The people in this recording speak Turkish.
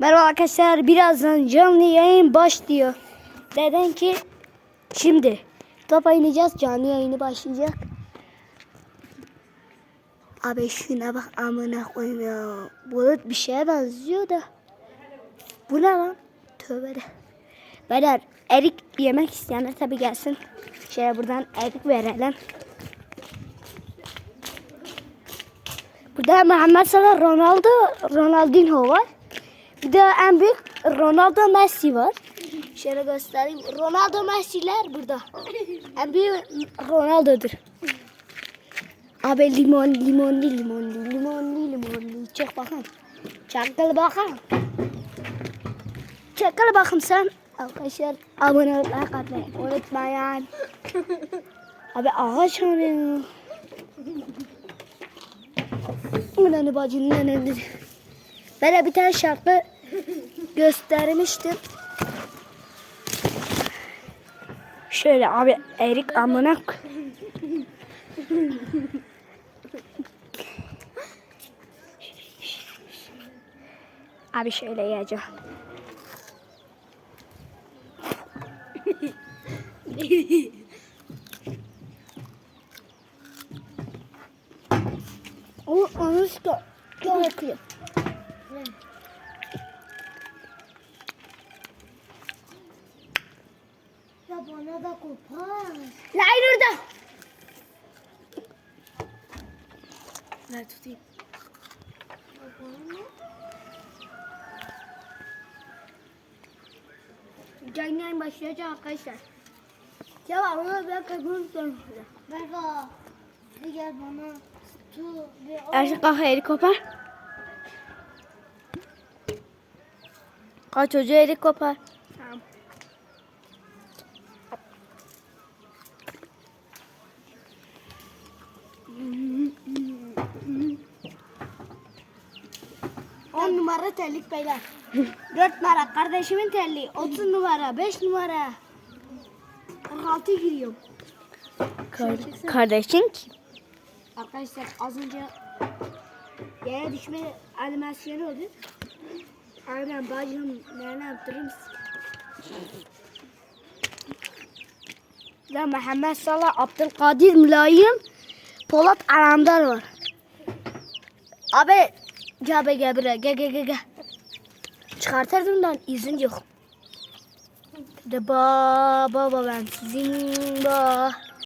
Merhaba arkadaşlar. Birazdan canlı yayın başlıyor. Neden ki şimdi top oynayacağız. Canlı yayını başlayacak. Abi şuna bak amına koyayım ya. Bulut bir şeye benziyor da. Bu ne lan? Tövbe de. Beyler erik yemek isteyenler tabi gelsin. Şöyle buradan erik verelim. Burada Muhammed Salah, Ronaldo, Ronaldinho var. Bir de en büyük Ronaldo Messi var. Şöyle göstereyim. Ronaldo Messi'ler burada. En büyük Ronaldo'dur. Abi limon, limonlu, limonlu, limonlu, limonlu. Çek bakalım. Çakal bakalım. Çakal bakalım sen. Arkadaşlar abone olmayı katmayı unutmayın. Abi ağaç arıyor. Ulan bacının önünde. De bir tane şarkı göstermiştim. Şöyle abi erik amına Abi şöyle yiyeceğim. O onu da yakıyor. Ya bana da kopar. Lan orada. Ver tutayım. Canlı yayın başlayacak arkadaşlar. Ya onu ben kazanırım. Berka. Bir gel bana. Tu. Bir al. Erşek Kalk çocuğu erik kopar. Tamam. On numara terlik beyler. Dört numara kardeşimin terliği. Otuz numara, beş numara. 46 giriyorum. kardeşin kim? Arkadaşlar az önce yere düşme animasyonu oldu. Aynen bacım nereden yaptırayım? Ya Muhammed Salah, Abdülkadir Mülayim, Polat Alamdar var. Abi gel be gel buraya gel gel gel gel. Çıkartırdım da izin yok. De baba ben sizin ba.